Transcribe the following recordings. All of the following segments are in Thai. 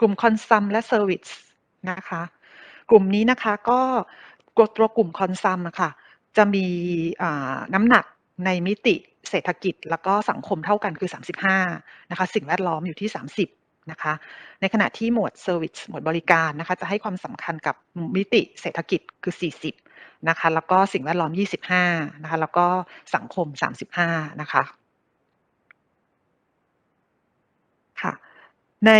กลุ่ม Consum และ Service นะคะ กลุ่มนี้นะคะก็ตัวกลุ่ม Consum อะค่ะ จะมีน้ำหนักในมิติเศรษฐกิจแล้วก็สังคมเท่ากันคือ 35 นะคะ สิ่งแวดล้อมอยู่ที่ 30 นะคะ ในขณะที่หมวด Service หมวดบริการนะคะ จะให้ความสำคัญกับมิติเศรษฐกิจคือ 40 นะคะ แล้วก็สิ่งแวดล้อม 25 นะคะ แล้วก็สังคม 35 นะคะ ค่ะ ใน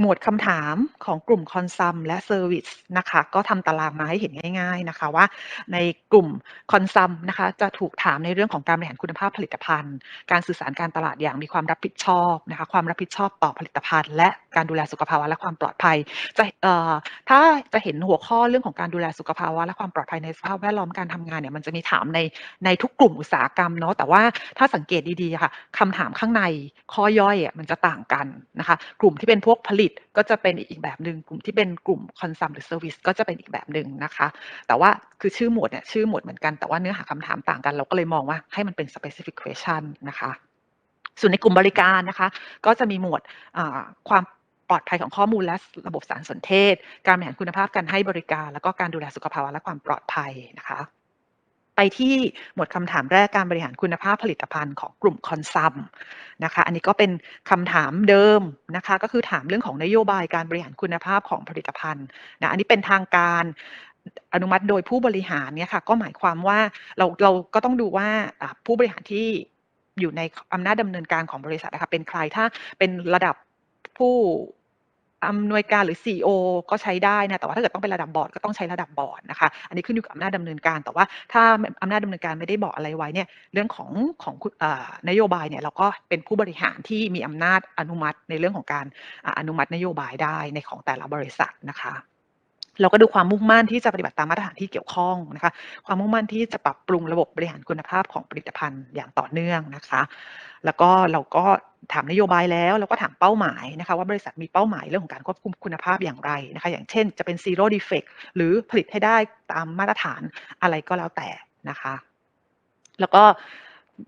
หมวดคำถามของกลุ่ม Consum และ Service นะคะ ก็ทำตารางมาให้เห็นง่าย ๆนะคะว่า ในกลุ่ม Consum นะคะ จะถูกถามในเรื่องของการบริหารคุณภาพผลิตภัณฑ์ การสื่อสารการตลาดอย่างมีความรับผิดชอบนะคะ ความรับผิดชอบต่อผลิตภัณฑ์ และการดูแลสุขภาวะและความปลอดภัย จะเอ่อถ้าจะเห็นหัวข้อเรื่องของการดูแลสุขภาวะและความปลอดภัยในสภาพแวดล้อมการทำงานเนี่ยมันจะมีถามในในทุกกลุ่มอุตสาหกรรมเนาะแต่ว่าถ้าสังเกตดีๆค่ะคำถามข้างในข้อย่อยอะมันจะต่างกันนะคะ กลุ่มที่เป็นพวกผลิตก็จะเป็นอีกแบบหนึ่งกลุ่มที่เป็นกลุ่ม Consum หรือ Service ก็จะเป็นอีกแบบหนึ่งนะคะ แต่ว่าคือชื่อหมวดเนี่ยชื่อหมวดเหมือนกันแต่ว่าเนื้อหาคำถามต่างกัน เราก็เลยมองว่าให้มันเป็น specific question นะคะ ส่วนในกลุ่มบริการนะคะ ก็จะมีหมวดความปลอดภัยของข้อมูลและระบบสารสนเทศ การบริหารคุณภาพการให้บริการ แล้วก็การดูแลสุขภาวะและความปลอดภัยนะคะ ไปที่หมวดคำถามแรกการบริหารคุณภาพผลิตภัณฑ์ของกลุ่มคอนซัมนะคะอันนี้ก็เป็นคำถามเดิมนะคะก็คือถามเรื่องของนโยบายการบริหารคุณภาพของผลิตภัณฑ์นะอันนี้เป็นทางการอนุมัติโดยผู้บริหารเนี่ยค่ะก็หมายความว่าเราเราก็ต้องดูว่าผู้บริหารที่อยู่ในอำนาจดำเนินการของบริษัทนะคะเป็นใครถ้าเป็นระดับผู้ อำนวยการหรือ CEO ก็ใช้ได้นะ แต่ว่าถ้าเกิดต้องเป็นระดับบอร์ดก็ต้องใช้ระดับบอร์ดนะคะ อันนี้ขึ้นอยู่กับอำนาจดำเนินการ แต่ว่าถ้าอำนาจดำเนินการไม่ได้บอกอะไรไว้เนี่ย เรื่องของของนโยบายเนี่ยเราก็เป็นผู้บริหารที่มีอำนาจอนุมัติในเรื่องของการอนุมัตินโยบายได้ในของแต่ละบริษัทนะคะ เราก็ดูความมุ่งมั่นที่จะปฏิบัติตามมาตรฐานที่เกี่ยวข้องนะคะ ความมุ่งมั่นที่จะปรับปรุงระบบบริหารคุณภาพของผลิตภัณฑ์อย่างต่อเนื่องนะคะ แล้วก็เราก็ถามนโยบายแล้วเราก็ถามเป้าหมายนะคะว่าบริษัทมีเป้าหมายเรื่องของการควบคุมคุณภาพอย่างไรนะคะอย่างเช่นจะเป็น zero defect หรือผลิตให้ได้ตามมาตรฐานอะไรก็แล้วแต่นะคะ แล้วก็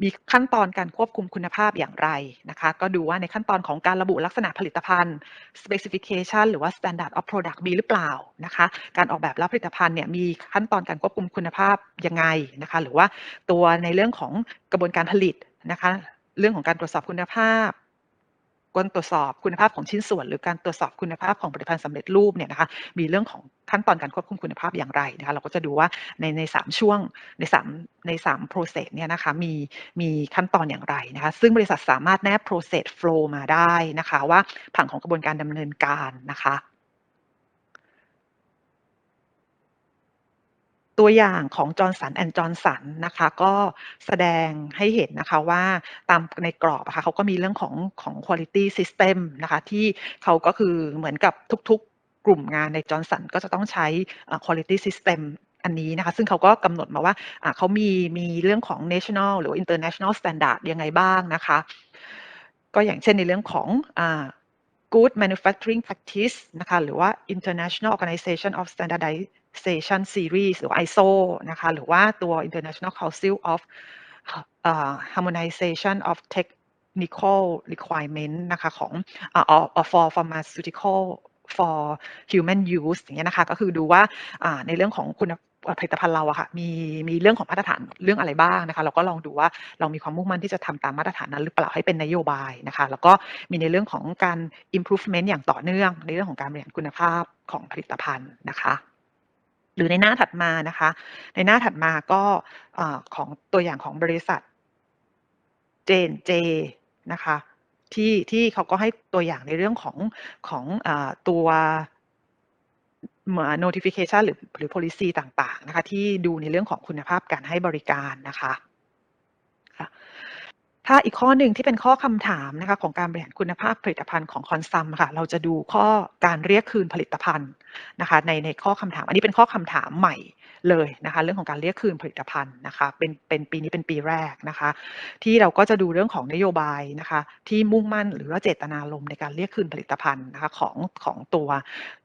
มีขั้นตอนการควบคุมคุณภาพอย่างไรนะคะ ก็ดูว่าในขั้นตอนของการระบุลักษณะผลิตภัณฑ์ specification หรือว่า standard of product มีหรือเปล่านะคะ การออกแบบรับผลิตภัณฑ์เนี่ยมีขั้นตอนการควบคุมคุณภาพยังไงนะคะ หรือว่าตัวในเรื่องของกระบวนการผลิตนะคะ เรื่องของการตรวจสอบคุณภาพ การตรวจสอบคุณภาพของชิ้นส่วน หรือการตรวจสอบคุณภาพของผลิตภัณฑ์สำเร็จรูปเนี่ยนะคะมีเรื่องของขั้นตอนการควบคุมคุณภาพอย่างไรนะคะเราก็จะดูว่าในในสามช่วงในสามในสาม process เนี่ยนะคะมีมีขั้นตอนอย่างไรนะคะซึ่งบริษัทสามารถแนบ process flow มาได้นะคะว่าผังของกระบวนการดำเนินการนะคะ ตัวอย่างของจอร์นสันแอนด์จอร์นสันนะคะก็แสดงให้เห็นนะคะว่าตามในกรอบนะคะเขาก็มีเรื่องของของ quality system นะคะที่เขาก็คือเหมือนกับทุกๆกลุ่มงานในจอร์นสันก็จะต้องใช้ quality system อันนี้นะคะซึ่งเขาก็กำหนดมาว่าเขามีมีเรื่องของ national หรือ international standard ยังไงบ้างนะคะ ก็อย่างเช่นในเรื่องของ good manufacturing practice นะคะหรือว่า international organization of standardized Station Series หรือ ISO นะคะ หรือว่าตัว International Council of Harmonization of Technical Requirement นะคะของ for pharmaceutical for human use อย่างเงี้ยนะคะ ก็คือดูว่าในเรื่องของคุณผลิตภัณฑ์เราอะค่ะมีมีเรื่องของมาตรฐานเรื่องอะไรบ้างนะคะเราก็ลองดูว่าเรามีความมุ่งมั่นที่จะทำตามมาตรฐานนั้น หรือเปล่าให้เป็นนโยบายนะคะ แล้วก็มีในเรื่องของการ improvement อย่างต่อเนื่อง ในเรื่องของการบริหารคุณภาพของผลิตภัณฑ์นะคะ หรือในหน้าถัดมานะคะ ในหน้าถัดมาก็ของตัวอย่างของบริษัทเจนเจนะคะที่ที่เขาก็ให้ตัวอย่างในเรื่องของของอตัวเหมือน notification หรือหรือ policy ต่างๆนะคะที่ดูในเรื่องของคุณภาพการให้บริการนะคะ ถ้าอีกข้อหนึ่งที่เป็นข้อคำถามนะคะของการบริหารคุณภาพผลิตภัณฑ์ของคอนซัมค่ะ เราจะดูข้อการเรียกคืนผลิตภัณฑ์นะคะ ในในข้อคำถาม อันนี้เป็นข้อคำถามใหม่เลยนะคะเรื่องของการเรียกคืนผลิตภัณฑ์นะคะเป็นเป็นปีนี้เป็นปีแรกนะคะ ที่เราก็จะดูเรื่องของนโยบายนะคะที่มุ่งมั่นหรือว่าเจตนารมณ์ในการเรียกคืนผลิตภัณฑ์นะคะของของตัว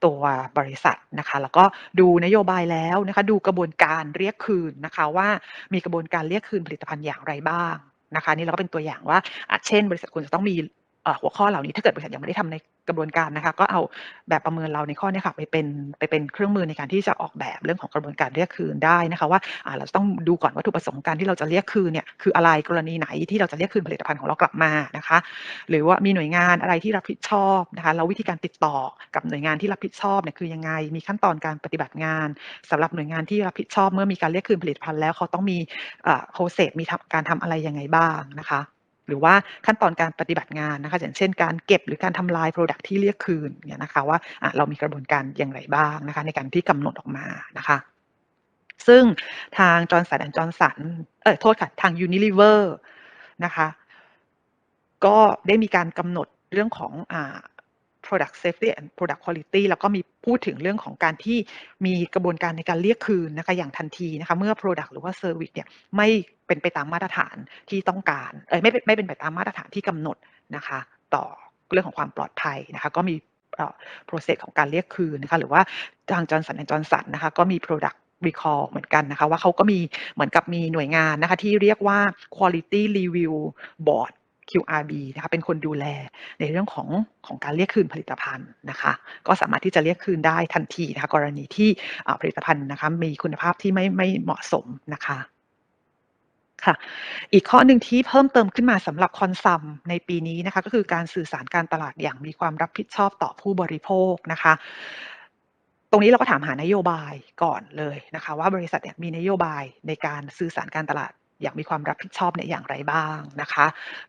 ตัวบริษัทนะคะแล้วก็ดูนโยบายแล้วนะคะดูกระบวนการเรียกคืนนะคะว่ามีกระบวนการเรียกคืนผลิตภัณฑ์อย่างไรบ้าง นะคะนี่เราก็เป็นตัวอย่างว่าเช่น บริษัทคุณจะต้องมี หัวข้อเหล่านี้ถ้าเกิดบริษัทยังไม่ได้ทำในกระบวนการนะคะ ก็เอาแบบประเมินเราในข้อนี้ค่ะไปเป็นไปเป็นเครื่องมือในการที่จะออกแบบเรื่องของกระบวนการเรียกคืนได้นะคะว่าเราต้องดูก่อนวัตถุประสงค์การที่เราจะเรียกคืนเนี่ยคืออะไรกรณีไหนที่เราจะเรียกคืนผลิตภัณฑ์ของเรากลับมานะคะ หรือว่ามีหน่วยงานอะไรที่รับผิดชอบนะคะแล้ววิธีการติดต่อกับหน่วยงานที่รับผิดชอบเนี่ยคือยังไงมีขั้นตอนการปฏิบัติงานสำหรับหน่วยงานที่รับผิดชอบ เมื่อมีการเรียกคืนผลิตภัณฑ์แล้วเขาต้องมีเอ่อ process มีการทำอะไรยังไงบ้างนะคะ หรือว่าขั้นตอนการปฏิบัติงานนะคะอย่างเช่นการเก็บหรือการทำลาย product ที่เรียกคืนเนี่ยนะคะว่าอะเรามีกระบวนการอย่างไรบ้างนะคะในการที่กำหนดออกมานะคะซึ่งทาง Johnson & Johnson เออโทษค่ะ ทาง Unilever นะคะ ก็ได้มีการกำหนดเรื่องของอ่า product safety and product quality แล้วก็มีพูดถึงเรื่องของการที่มีกระบวนการในการเรียกคืนนะคะอย่างทันทีนะคะเมื่อ product หรือว่า service เนี่ยไม่เป็นไปตามมาตรฐานที่ต้องการเอ้ยไม่เป็นไม่เป็นไปตามมาตรฐานที่กำหนดนะคะ ต่อเรื่องของความปลอดภัยนะคะก็มี process ของการเรียกคืนนะคะหรือว่าทาง Johnson & Johnson นะคะก็มี product recall เหมือนกันนะคะว่าเขาก็มีเหมือนกับมีหน่วยงานนะคะที่เรียกว่า quality review board QRB นะคะเป็นคนดูแลในเรื่องของของการเรียกคืนผลิตภัณฑ์นะคะก็สามารถที่จะเรียกคืนได้ทันทีนะคะกรณีที่ผลิตภัณฑ์นะคะมีคุณภาพที่ไม่ไม่เหมาะสมนะคะค่ะอีกข้อหนึ่งที่เพิ่มเติมขึ้นมาสำหรับ Consum ในปีนี้นะคะก็คือการสื่อสารการตลาดอย่างมีความรับผิดชอบต่อผู้บริโภคนะคะตรงนี้เราก็ถามหานโยบายก่อนเลยนะคะว่าบริษัทเนี่ยมีนโยบายในการสื่อสารการตลาด อยางมีความรับผิดชอบเนี่ยอย่างไรบ้างนะคะ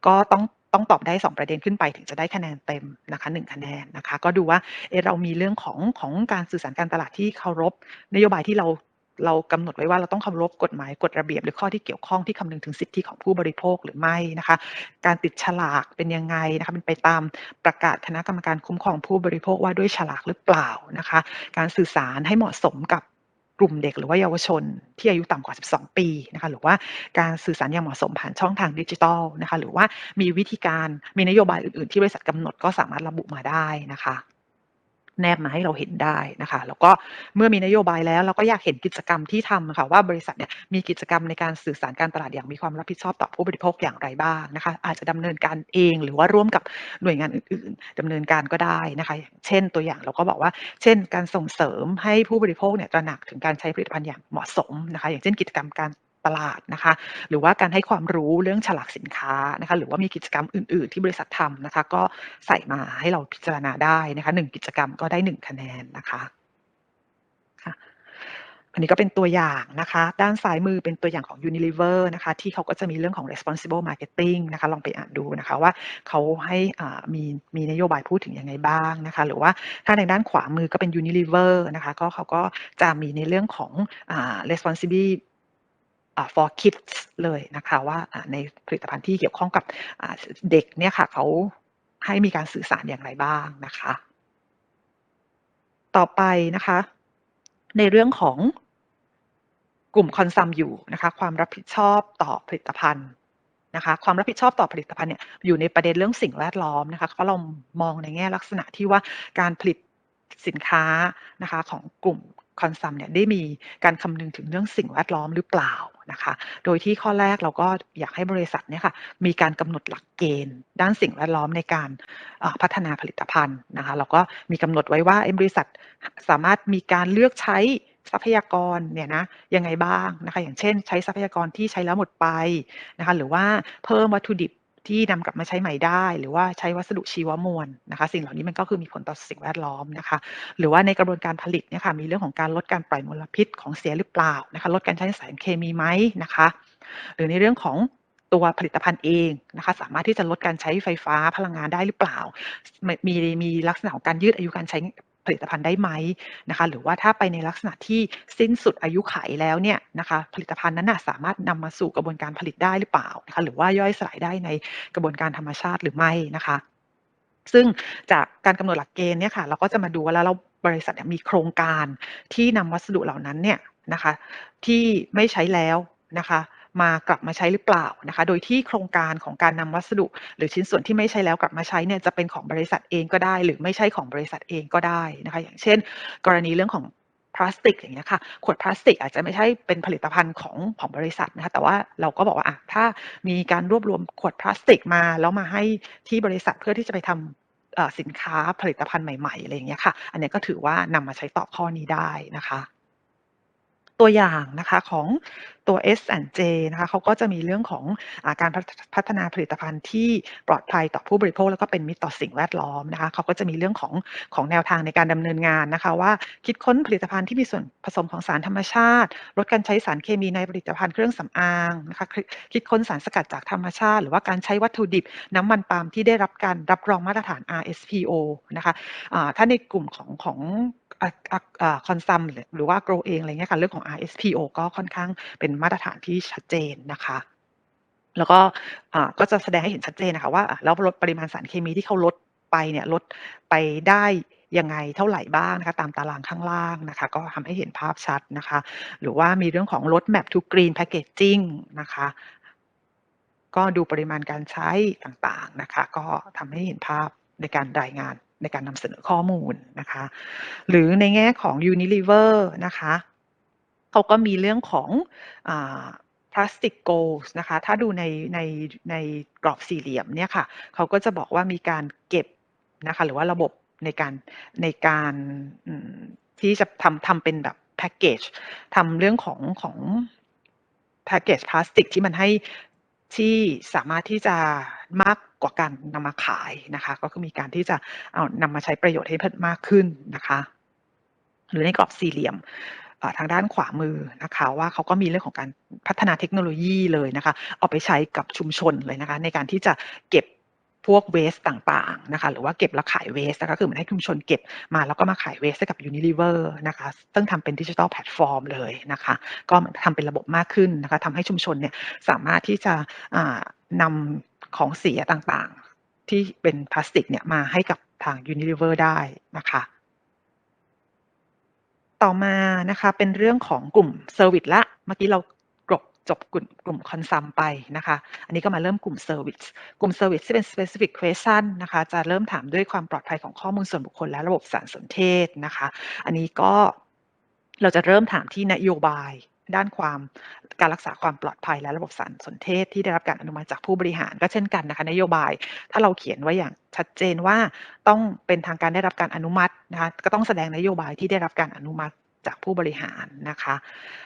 ก็ต้องต้องตอบได้ 2 ประเด็นขึ้นไปถึงจะได้คะแนนเต็มนะคะ1คะแนนนะคะ ก็ดูว่าเอ๊ะเรามีเรื่องของของการสื่อสารการตลาดที่เคารพ นโยบายที่เราเรากำหนดไว้ว่าเราต้องเคารพกฎหมายกฎระเบียบ หรือข้อที่เกี่ยวข้องที่คำนึงถึงสิทธิของผู้บริโภคหรือไม่นะคะ การติดฉลากเป็นยังไงนะคะเป็นไปตามประกาศคณะกรรมการคุ้มครองผู้บริโภคว่าด้วยฉลากหรือเปล่านะคะ การสื่อสารให้เหมาะสมกับ กลุ่มเด็กหรือว่าเยาวชนที่อายุต่ำกว่า 12 ปีนะคะหรือว่าการสื่อสารอย่างเหมาะสมผ่านช่องทางดิจิทัลนะคะหรือว่ามีวิธีการมีนโยบายอื่นๆ ที่บริษัทกำหนดก็สามารถระบุมาได้นะคะ แนบมาให้เราเห็นได้นะคะ แล้วก็เมื่อมีนโยบายแล้วเราก็อยากเห็นกิจกรรมที่ทำค่ะว่าบริษัทเนี่ยมีกิจกรรมในการสื่อสารการตลาดอย่างมีความรับผิดชอบต่อผู้บริโภคอย่างไรบ้างนะคะ อาจจะดำเนินการเองหรือว่าร่วมกับหน่วยงานอื่นๆดำเนินการก็ได้นะคะ เช่นตัวอย่างเราก็บอกว่า เช่น การส่งเสริมให้ผู้บริโภคเนี่ยตระหนักถึงการใช้ผลิตภัณฑ์อย่างเหมาะสมนะคะ อย่างเช่นกิจกรรมการ ตลาดนะคะ หรือว่าการให้ความรู้เรื่องฉลากสินค้านะคะ หรือว่ามีกิจกรรมอื่น ๆ ที่บริษัททำนะคะ ก็ใส่มาให้เราพิจารณาได้นะคะ1กิจกรรมก็ได้1คะแนนนะคะอันนี้ก็เป็นตัวอย่างนะคะ ด้านซ้ายมือเป็นตัวอย่างของ Unilever นะคะ ที่เขาก็จะมีเรื่องของ responsible marketing นะคะ ลองไปอ่านดูนะคะว่าเขาให้มีมีนโยบายพูดถึงยังไงบ้างนะคะ หรือว่าถ้าในด้านขวามือก็เป็น Unilever นะคะ ก็เขาก็จะมีในเรื่องของอ responsibility for kids เลยนะคะว่าในผลิตภัณฑ์ที่เกี่ยวข้องกับเด็กเนี่ยค่ะเขาให้มีการสื่อสารอย่างไรบ้างนะคะ ต่อไปนะคะ ในเรื่องของกลุ่ม Consum อยู่นะคะความรับผิดชอบต่อผลิตภัณฑ์นะคะความรับผิดชอบต่อผลิตภัณฑ์เนี่ยอยู่ในประเด็นเรื่องสิ่งแวดล้อมนะคะเพราะเรามองในแง่ลักษณะที่ว่าการผลิตสินค้านะคะของกลุ่ม Consum เนี่ยได้มีการคำนึงถึงเรื่องสิ่งแวดล้อมหรือเปล่านะคะ โดยที่ข้อแรกเราก็อยากให้บริษัทเนี่ยค่ะมีการกำหนดหลักเกณฑ์ ด้านสิ่งแวดล้อมในการพัฒนาผลิตภัณฑ์นะคะแล้วก็มีกำหนดไว้ว่าบริษัทสามารถมีการเลือกใช้ทรัพยากรเนี่ยนะยังไงบ้างนะคะอย่างเช่น ใช้ทรัพยากรที่ใช้แล้วหมดไปนะคะหรือว่าเพิ่มวัตถุดิบ ที่นำกลับมาใช้ใหม่ได้ หรือว่าใช้วัสดุชีวมวลนะคะ สิ่งเหล่านี้มันก็คือมีผลต่อสิ่งแวดล้อมนะคะ หรือว่าในกระบวนการผลิตเนี่ยค่ะมีเรื่องของการลดการปล่อยมลพิษของเสียหรือเปล่านะคะลดการใช้สารเคมีไหมนะคะ หรือในเรื่องของตัวผลิตภัณฑ์เองนะคะ สามารถที่จะลดการใช้ไฟฟ้าพลังงานได้หรือเปล่ามมีมีลักษณะของการยืดอายุการใช้ ผลิตภัณฑ์ได้ไหมนะคะหรือว่าถ้าไปในลักษณะที่สิ้นสุดอายุขัยแล้วเนี่ยนะคะผลิตภัณฑ์นั้นนะสามารถนำมาสู่กระบวนการผลิตได้หรือเปล่านะคะหรือว่าย่อยสลายได้ในกระบวนการธรรมชาติหรือไม่นะคะซึ่งจากการกำหนดหลักเกณฑ์เนี่ยค่ะเราก็จะมาดูว่าแล้วเราบริษัทมีโครงการที่นำวัสดุเหล่านั้นเนี่ยนะคะที่ไม่ใช้แล้วนะคะ มากลับมาใช้หรือเปล่านะคะ โดยที่โครงการของการนำวัสดุ หรือชิ้นส่วนที่ไม่ใช้แล้วกลับมาใช้เนี่ยจะเป็นของบริษัทเองก็ได้ หรือไม่ใช่ของบริษัทเองก็ได้นะคะ อย่างเช่น กรณีเรื่องของพลาสติกอย่างเงี้ยค่ะขวดพลาสติกอาจจะไม่ใช่เป็นผลิตภัณฑ์ของของบริษัทนะคะแต่ว่าเราก็บอกว่าอะถ้ามีการรวบรวมขวดพลาสติกมา แล้วมาให้ที่บริษัทเพื่อที่จะไปทำเอ่อสินค้าผลิตภัณฑ์ใหม่ๆอะไรอย่างเงี้ยค่ะ อันนี้ก็ถือว่านำมาใช้ตอบข้อนี้ได้นะคะ ตัวอย่างนะคะของตัว S&J นะคะเขาก็จะมีเรื่องของอาการพัฒพัฒนาผลิตภัณฑ์ที่ปลอดภัยต่อผู้บริโภค แล้วก็เป็นมิตรต่อสิ่งแวดล้อมนะคะเขาก็จะมีเรื่องของของแนวทางในการดำเนินงานนะคะ ว่าคิดค้นผลิตภัณฑ์ที่มีส่วนผสมของสารธรรมชาติ ลดการใช้สารเคมีในผลิตภัณฑ์เครื่องสำอางนะคะคิดค้นสารสกัดจากธรรมชาติ หรือว่าการใช้วัตถุดิบน้ำมันปาล์มที่ได้รับการรับรองมาตรฐาน RSPO นะคะอ่าถ้าในกลุ่มของของ คอนซัมหรือว่า grow เองอะไรเงี้ยค่ะเรื่องของ RSPO ก็ค่อนข้างเป็นมาตรฐานที่ชัดเจนนะคะ แล้วก็ก็จะแสดงให้เห็นชัดเจนนะคะว่าแล้วลดปริมาณสารเคมีที่เขาลดไปเนี่ยลดไปได้ยังไงเท่าไหร่บ้างนะคะ ตามตารางข้างล่างนะคะ ก็ทำให้เห็นภาพชัดนะคะ หรือว่ามีเรื่องของ roadmap to green packaging นะคะ ก็ดูปริมาณการใช้ต่างๆนะคะ ก็ทำให้เห็นภาพในการรายงาน ในการนำเสนอข้อมูลนะคะ หรือในแง่ของ Unilever นะคะเขาก็มีเรื่องของอ่า plastic goals นะคะ ถ้าดูในในในกรอบสี่เหลี่ยมเนี่ยค่ะเขาก็จะบอกว่ามีการเก็บนะคะ หรือว่าระบบในการในการที่จะทำทำเป็นแบบแพ็กเกจทำเรื่องของของแพ็กเกจพลาสติกที่มันให้ ที่สามารถที่จะมากกว่าการนำมาขายนะคะ ก็คือมีการที่จะเอานำมาใช้ประโยชน์ให้เพิ่มมากขึ้นนะคะ หรือในกรอบสี่เหลี่ยมทางด้านขวามือนะคะว่าเขาก็มีเรื่องของการพัฒนาเทคโนโลยีเลยนะคะ เอาไปใช้กับชุมชนเลยนะคะ ในการที่จะเก็บ พวกเวสต่างๆนะคะหรือว่าเก็บแล้วขายเวสนะคะคือเหมือนให้ชุมชนเก็บมาแล้วก็มาขายเวสให้กับ Unilever นะคะซึ่งทำเป็นดิจิทัลแพลตฟอร์มเลยนะคะก็ทำเป็นระบบมากขึ้นนะคะทำให้ชุมชนเนี่ยสามารถที่จะอ่านำของเสียต่างๆ ที่เป็นพลาสติกเนี่ยมาให้กับทาง Unilever ได้นะคะต่อมานะคะเป็นเรื่องของกลุ่มเซอร์วิสละ เมื่อกี้เรา จบกลุ่มกลุ่มคอนซัมไปนะคะ อันนี้ก็มาเริ่มกลุ่มเซอร์วิสกลุ่มเซอร์วิสที่เป็น specific question นะคะ จะเริ่มถามด้วยความปลอดภัยของข้อมูลส่วนบุคคลและระบบสารสนเทศนะคะ อันนี้ก็เราจะเริ่มถามที่นโยบายด้านความการรักษาความปลอดภัยและระบบสารสนเทศที่ได้รับการอนุมัติจากผู้บริหารก็เช่นกันนะคะนโยบายถ้าเราเขียนไว้อย่างชัดเจนว่าต้องเป็นทางการได้รับการอนุมัตินะคะก็ต้องแสดงนโยบายที่ได้รับการอนุมัติ จากผู้บริหารนะคะ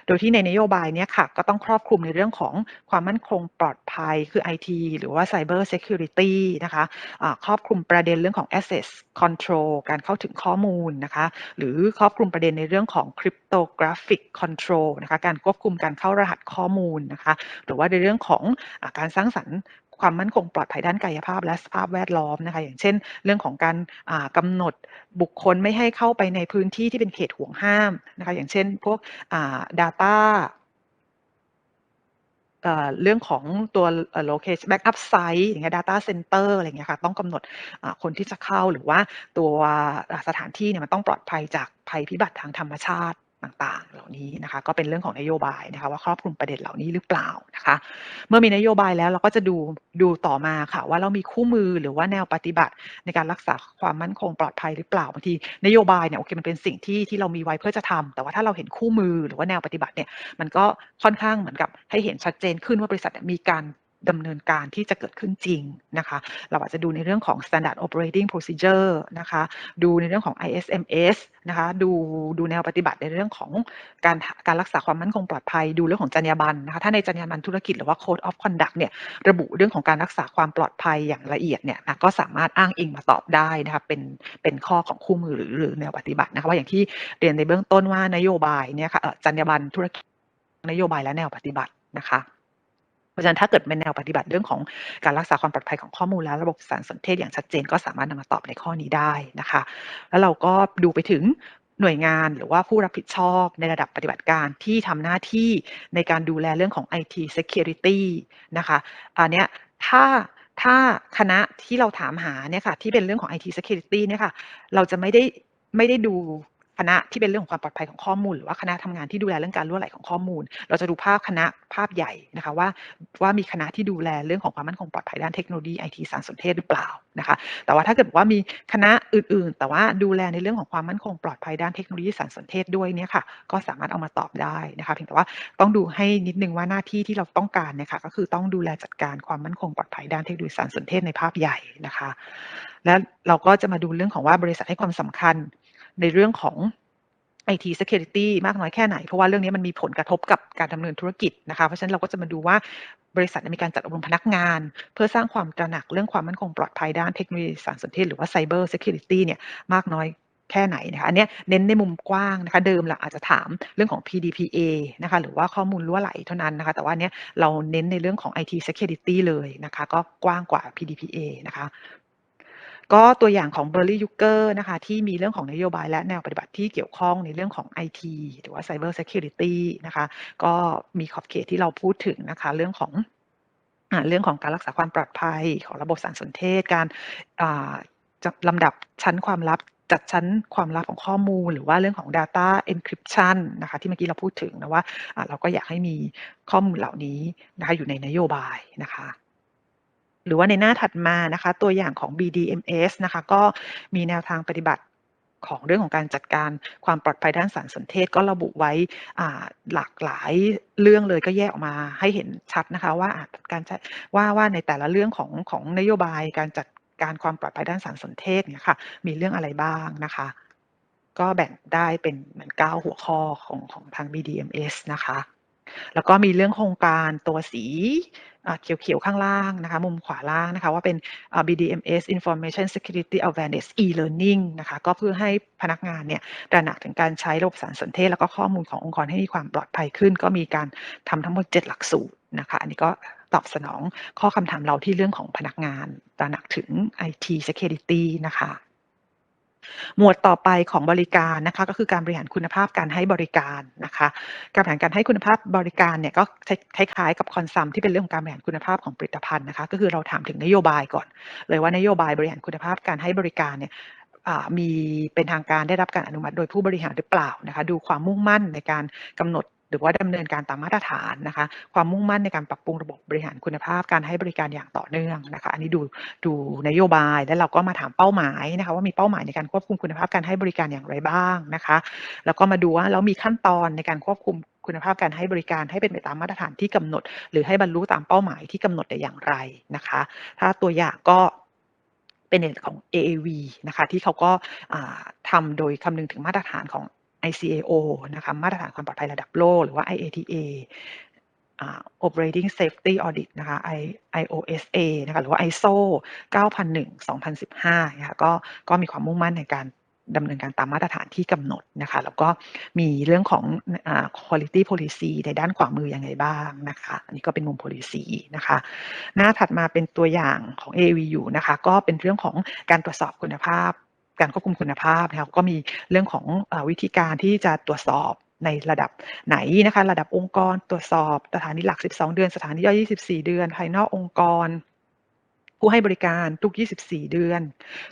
โดยที่ในนโยบายเนี้ยค่ะก็ต้องครอบคลุมในเรื่องของความมั่นคงปลอดภัยคือ IT หรือว่า Cyber Security นะคะอ่าครอบคลุมประเด็นเรื่องของ Access Control การเข้าถึงข้อมูลนะคะ หรือครอบคลุมประเด็นในเรื่องของ Cryptographic Control นะคะ การควบคุมการเข้ารหัสข้อมูลนะคะ หรือว่าในเรื่องของอการสร้างสรรค์ ความมั่นคงปลอดภัยด้านกายภาพและสภาพแวดล้อมนะคะอย่างเช่น เรื่องของการอ่ากำหนดบุคคลไม่ให้เข้าไปในพื้นที่ที่เป็นเขตห่วงห้ามนะคะอย่างเช่นพวก data เรื่องของตัว location backup site อย่างเงี้ย data center อะไรเงี้ยค่ะ ต้องกำหนดคนที่จะเข้าหรือว่าตัวสถานที่เนี่ยมันต้องปลอดภัยจากภัยพิบัติทางธรรมชาติ ต่างๆ เหล่านี้นะคะ ก็เป็นเรื่องของนโยบายนะคะ ว่าครอบคลุมประเด็นเหล่านี้หรือเปล่านะคะ เมื่อมีนโยบายแล้วเราก็จะดูดูต่อมาค่ะ ว่าเรามีคู่มือหรือว่าแนวปฏิบัติในการรักษาความมั่นคงปลอดภัยหรือเปล่าบางทีนโยบายเนี่ยโอเคมันเป็นสิ่งที่ที่เรามีไว้เพื่อจะทำแต่ว่าถ้าเราเห็นคู่มือหรือว่าแนวปฏิบัติเนี่ยมันก็ค่อนข้างเหมือนกับให้เห็นชัดเจนขึ้นว่าบริษัทมีการ ดำเนินการที่จะเกิดขึ้นจริงนะคะ เราอาจจะดูในเรื่องของ standard operating procedure นะคะ ดูในเรื่องของ ISMS นะคะ ดูดูแนวปฏิบัติในเรื่องของการการรักษาความมั่นคงปลอดภัย ดูเรื่องของจรรยาบรรณนะคะ ถ้าในจรรยาบรรณธุรกิจหรือว่า code of conduct เนี่ย ระบุเรื่องของการรักษาความปลอดภัยอย่างละเอียดเนี่ยนะก็สามารถอ้างอิงมาตอบได้นะคะ เป็นเป็นข้อของคู่มือหรือหรือแนวปฏิบัตินะคะว่าอย่างที่เรียนในเบื้องต้นว่านโยบายเนี่ยค่ะเออจรรยาบรรณธุรกิจนโยบายและแนวปฏิบัตินะคะ ราะฉะนั้นถ้าเกิดเป็นแนวปฏิบัติเรื่องของการรักษาความปลอดภัยของข้อมูลและระบบสารสนเทศอย่างชัดเจนก็สามารถนำมาตอบในข้อนี้ได้นะคะ แล้วเราก็ดูไปถึงหน่วยงานหรือว่าผู้รับผิดชอบในระดับปฏิบัติการที่ทำหน้าที่ในการดูแลเรื่องของ IT Security นะคะ อันเนี้ยถ้าถ้าคณะที่เราถามหาเนี่ยค่ะที่เป็นเรื่องของ IT Security เนี่ยค่ะเราจะไม่ได้ไม่ได้ดู คณะที่เป็นเรื่องของความปลอดภัยของข้อมูล หรือว่าคณะทำงานที่ดูแลเรื่องการรั่วไหลของข้อมูล เราจะดูภาพคณะภาพใหญ่นะคะว่าว่ามีคณะที่ดูแลเรื่องของความมั่นคงปลอดภัยด้านเทคโนโลยีไอทีสารสนเทศหรือเปล่านะคะ แต่ว่าถ้าเกิดว่ามีคณะอื่นๆ แต่ว่าดูแลในเรื่องของความมั่นคงปลอดภัยด้านเทคโนโลยีสารสนเทศด้วยเนี่ยค่ะ ก็สามารถเอามาตอบได้นะคะเพียงแต่ว่าต้องดูให้นิดนึงว่าหน้าที่ที่เราต้องการเนี่ยค่ะก็คือต้องดูแลจัดการความมั่นคงปลอดภัยด้านเทคโนโลยีสารสนเทศในภาพใหญ่นะคะ และเราก็จะมาดูเรื่องของว่าบริษัทให้ความสำคัญ ในเรื่องของ IT Security มากน้อยแค่ไหน เพราะว่าเรื่องนี้มันมีผลกระทบกับการดำเนินธุรกิจนะคะ เพราะฉะนั้นเราก็จะมาดูว่าบริษัทมีการจัดอบรมพนักงาน เพื่อสร้างความตระหนักเรื่องความมั่นคงปลอดภัยด้านเทคโนโลยีสารสนเทศหรือว่า Cyber Security เนี่ยมากน้อยแค่ไหนนะคะอันนี้เน้นในมุมกว้างนะคะเดิมเราอาจจะถามเรื่องของ PDPA นะคะหรือว่าข้อมูลรั่วไหลเท่านั้นนะคะแต่ว่าเนี้ยเราเน้นในเรื่องของ IT Security เลยนะคะก็กว้างกว่า PDPA นะคะ ก็ตัวอย่างของ b e r l y y u g e r นะคะที่มีเรื่องของนโยบายและแนวปฏิบัติที่เกี่ยวข้องในเรื่องของ IT หรือว่า Cyber Security นะคะก็มีขอบเขตที่เราพูดถึงนะคะเรื่องของเรื่องของการรักษาความปลอดภัยของระบบสารสนเทศ การจัลำดับชั้นความลับจัดชั้นความลับของข้อมูล หรือว่าเรื่องของ Data Encryption นะคะที่เมื่อกี้เราพูดถึงนะว่าเราก็อยากให้มีข้อมูลเหล่านี้นะคะอยู่ในนโยบายนะคะ รือว่าในหน้าถัดมานะคะ ตัวอย่างของ BDMS นะคะ ก็มีแนวทางปฏิบัติของเรื่องของการจัดการความปลอดภัยด้านสารสนเทศก็ระบุไว้หลากหลายเรื่องเลยก็แยกออกมาให้เห็นชัดนะคะว่าการว่าว่าในแต่ละเรื่องของของนโยบายการจัดการความปลอดภัยด้านสารสนเทศเนี่ยค่ะมีเรื่องอะไรบ้างนะคะ ก็แบ่งได้เป็นเหมือนเก้าหัวข้อของของทาง BDMS นะคะ แล้วก็มีเรื่องโครงการตัวสีเขียวๆ ข้างล่างนะคะ มุมขวาล่างนะคะว่าเป็น BDMS Information Security Awareness e-learning นะคะ ก็เพื่อให้พนักงานเนี่ยตระหนักถึงการใช้ระบบสารสนเทศ แล้วก็ข้อมูลขององค์กรให้มีความปลอดภัยขึ้น ก็มีการทำทั้งหมด 7 หลักสูตรนะคะ อันนี้ก็ตอบสนองข้อคำถามเราที่เรื่องของพนักงานตระหนักถึง IT Security นะคะ หมวดต่อไปของบริการนะคะก็คือการบริหารคุณภาพการให้บริการนะคะการบริหารการให้คุณภาพบริการเนี่ยก็คล้ายๆกับคอนซัมที่เป็นเรื่องของการบริหารคุณภาพของผลิตภัณฑ์นะคะก็คือเราถามถึงนโยบายก่อน เลยว่านโยบายบริหารคุณภาพการให้บริการเนี่ยมีเป็นทางการได้รับการอนุมัติโดยผู้บริหารหรือเปล่านะคะดูความมุ่งมั่นในการกำหนด หรือว่าดำเนินการตามมาตรฐานนะคะ ความมุ่งมั่นในการปรับปรุงระบบบริหารคุณภาพ การให้บริการอย่างต่อเนื่องนะคะ อันนี้ดูดูนโยบายแล้วเราก็มาถามเป้าหมายนะคะว่ามีเป้าหมายในการควบคุมคุณภาพการให้บริการอย่างไรบ้างนะคะ แล้วก็มาดูว่าแล้วมีขั้นตอนในการควบคุมคุณภาพการให้บริการให้เป็นไปตามมาตรฐานที่กำหนด หรือให้บรรลุตามเป้าหมายที่กำหนดได้อย่างไรนะคะ ถ้าตัวอย่างก็เป็นของ AAV นะคะที่เขาก็ทำโดยคำนึงถึงมาตรฐานของ ICAO นะคะมาตรฐานความปลอดภัยระดับโลก หรือว่า IATA Operating Safety Audit นะคะ IOSA นะคะหรือว่า ISO 9001 2015นะคะก็ก็มีความมุ่งมั่นในการดำเนินการตามมาตรฐานที่กำหนดนะคะ แล้วก็มีเรื่องของอ quality policy ในด้านขวามือยังไงบ้างนะคะ อันนี้ก็เป็นมุม policy นะคะ หน้าถัดมาเป็นตัวอย่างของ AVU นะคะ ก็เป็นเรื่องของการตรวจสอบคุณภาพ การควบคุมคุณภาพนะครับก็มีเรื่องของอวิธีการที่จะตรวจสอบในระดับไหนนะคะ ระดับองค์กรตรวจสอบสถานีหลัก 12 เดือน สถานีย่อย 24 เดือน ภายนอกองค์กร ผู้ให้บริการทุก 24 เดือน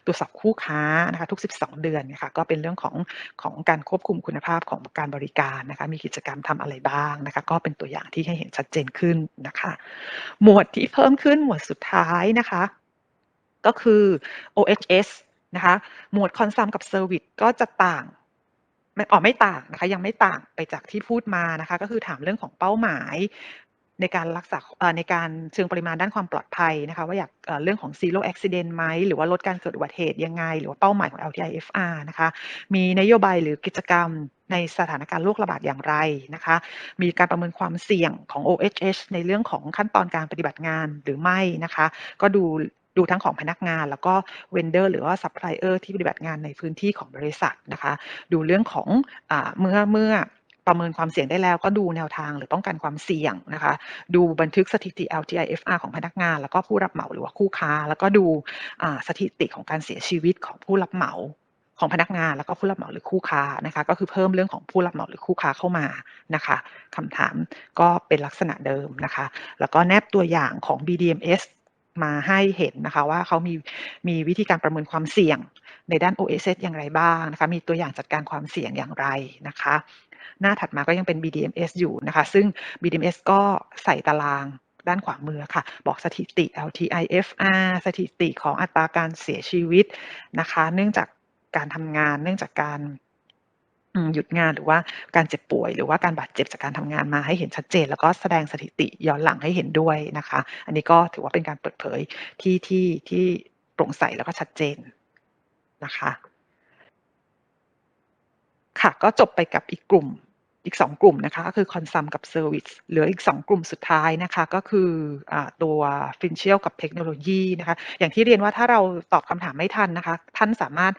ตรวจสอบคู่ค้านะคะทุก 12 เดือนนะคะก็เป็นเรื่องของของการควบคุมคุณภาพของการบริการนะคะ มีกิจกรรมทำอะไรบ้างนะคะ ก็เป็นตัวอย่างที่ให้เห็นชัดเจนขึ้นนะคะ หมวดที่เพิ่มขึ้นหมวดสุดท้ายนะคะ ก็คือ OHS นะคะหมวดคอนซัมกับเซอร์วิสก็จะต่างไม่ออกไม่ต่างนะคะ ยังไม่ต่างไปจากที่พูดมานะคะ ก็คือถามเรื่องของเป้าหมาย ในการรักษาในการเชิงปริมาณด้านความปลอดภัยนะคะ ว่าอยากเรื่องของ zero accident ไหมหรือว่าลดการเกิดอุบัติเหตุยังไง หรือว่าเป้าหมายของ LTIFR นะคะ มีนโยบายหรือกิจกรรมในสถานการณ์โรคระบาดอย่างไรนะคะ มีการประเมินความเสี่ยงของ OHS ในเรื่องของขั้นตอนการปฏิบัติงานหรือไม่นะคะ ก็ดู ดูทั้งของพนักงาน แล้วก็เวนเดอร์หรือว่าซัพพลายเออร์ที่ปฏิบัติงานในพื้นที่ของบริษัทนะคะ ดูเรื่องของอเมื่อเมื่อประเมินความเสี่ยงได้แล้วก็ดูแนวทางหรือป้องกันความเสี่ยงนะคะ ดูบันทึกสถิติ LTIFR ของพนักงาน แล้วก็ผู้รับเหมาหรือว่าคู่ค้า แล้วก็ดูสถิติของการเสียชีวิตของผู้รับเหมาของพนักงานแล้วก็ผู้รับเหมาหรือคู่ค้านะคะ ก็คือเพิ่มเรื่องของผู้รับเหมาหรือคู่ค้าเข้ามานะคะคำถามก็เป็นลักษณะเดิมนะคะ แล้วก็แนบตัวอย่างของ BDMS มาให้เห็นนะคะว่าเขามีมีวิธีการประเมินความเสี่ยงในด้าน OSS อย่างไรบ้างนะคะ มีตัวอย่างจัดการความเสี่ยงอย่างไรนะคะ หน้าถัดมาก็ยังเป็น BDMS อยู่นะคะ ซึ่ง BDMS ก็ใส่ตารางด้านขวามือค่ะ บอกสถิติ LTIFR สถิติของอัตราการเสียชีวิตนะคะ เนื่องจากการทำงาน เนื่องจากการ หยุดงานหรือว่าการเจ็บป่วย หรือว่าการบาดเจ็บจากการทำงานมาให้เห็นชัดเจน แล้วก็แสดงสถิติย้อนหลังให้เห็นด้วยนะคะ อันนี้ก็ถือว่าเป็นการเปิดเผยที่ที่ที่โปร่งใสแล้วก็ชัดเจนนะคะ ค่ะก็จบไปกับอีกกลุ่ม อีก 2 กลุ่มนะคะก็คือคอนซัมกับเซอร์วิสเหลืออีก 2 กลุ่มสุดท้ายนะคะก็คืออตัวฟินเชียลกับเทคโนโลยีนะคะอย่างที่เรียนว่าถ้าเราตอบคำถามไม่ทันนะคะ ท่านสามารถ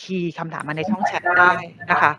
คีย์คำถามมาในช่องแชทได้นะคะ